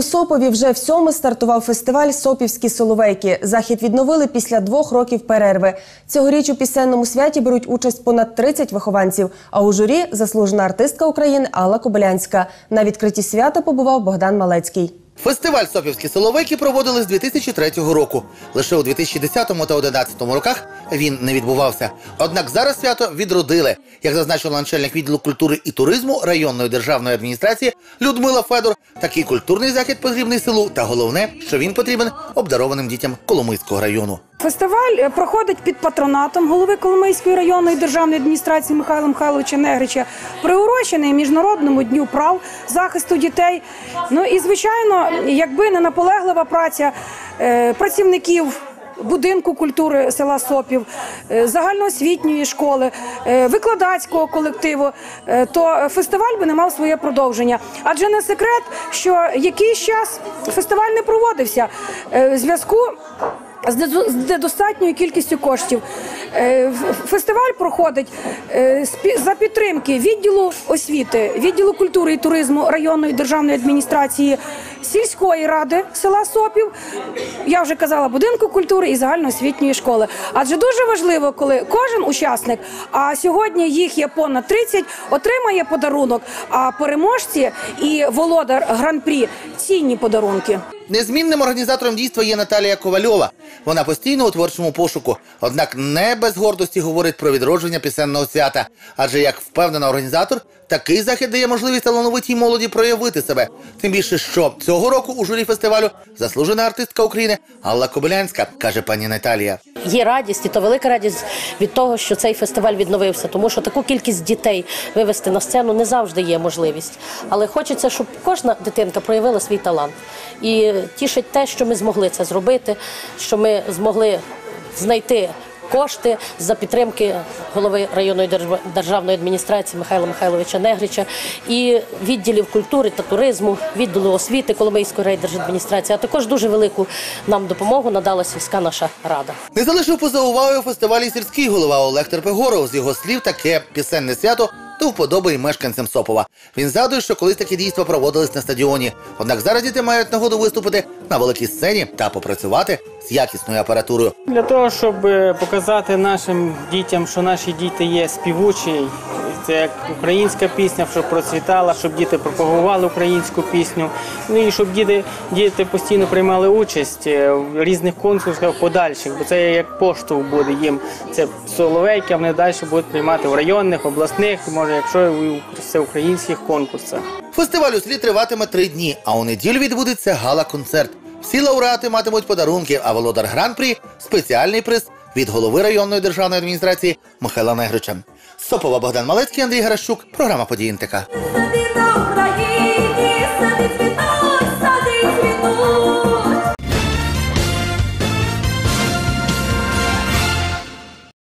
У Сопові вже в сьоме стартував фестиваль Сопівські соловейки. Захід відновили після двох років перерви. Цьогоріч у пісенному святі беруть участь понад 30 вихованців. А у журі заслужена артистка України Алла Кобилянська. На відкритті свята побував Богдан Малецький. Фестиваль Сопівські силовики проводили з 2003 року. Лише у 2010 та 2011 роках він не відбувався. Однак зараз свято відродили. Як зазначила начальник відділу культури і туризму районної державної адміністрації Людмила Федор, такий культурний захід потрібний селу, та головне, що він потрібен обдарованим дітям Коломийського району. Фестиваль е, проходить під патронатом голови Коломийської районної державної адміністрації Михайла Михайловича Негрича, приурочений Міжнародному дню прав захисту дітей. Ну і звичайно, якби не наполеглива праця е, працівників. Будинку культури села Сопів, е, загальноосвітньої школи, викладацького колективу, то фестиваль би не мав своє продовження. Адже не секрет, що якийсь час фестиваль не проводився в зв'язку з недостатньою кількістю коштів. Е, Фестиваль проходить е, за підтримки відділу освіти, відділу культури і туризму районної державної адміністрації, сільської ради села Сопів. Я вже казала, будинку культури і загальноосвітньої школи. Адже дуже важливо, коли кожен учасник, а сьогодні їх є понад 30, отримає подарунок. А переможці і володар гран-прі цінні подарунки. Незмінним організатором дійства є Наталія Ковальова. Вона постійно у творчому пошуку, однак не без гордості говорить про відродження пісенного свята. Адже як впевнена організатор, такий захід дає можливість талановитій молоді проявити себе. Тим більше, що цього року у журі фестивалю заслужена артистка України Алла Кобилянська, каже пані Наталія. Є радість, і то велика радість від того, що цей фестиваль відновився, тому що таку кількість дітей вивести на сцену не завжди є можливість. Але хочеться, щоб кожна дитинка проявила свій талант. І тішить те, що ми змогли це зробити, що ми змогли знайти. Кошти за підтримки голови районної держ- державної адміністрації Михайла Михайловича Негрича і відділів культури та туризму, відділу освіти Коломийської райдержадміністрації, а також дуже велику нам допомогу надала сільська наша рада. Не залишив поза увагою фестивалі сільський голова Олег Терпегоров. З його слів, таке пісенне свято до вподоби і мешканцям Сопова. Він згадує, що колись такі дійства проводились на стадіоні. Однак зараз діти мають нагоду виступити на великій сцені та попрацювати з якісною апаратурою. Для того, щоб е, показати нашим дітям, що наші діти є співучі, це як українська пісня, щоб процвітала, щоб діти пропагували українську пісню. Ну і щоб діти, діти постійно приймали участь е, в різних конкурсах подальших, бо це як поштовх буде їм. Це соловейки, а вони далі будуть приймати в районних, обласних, може, якщо в всеукраїнських конкурсах. Фестиваль у селі триватиме три дні, а у неділю відбудеться гала-концерт. Всі лауреати матимуть подарунки, а володар гран-прі спеціальний приз від голови районної державної адміністрації Михайла Негрича. Сопова Богдан Малецький, Андрій Гаращук, програма «Події НТК». Сади на Україні, сади квіток, сади квіток.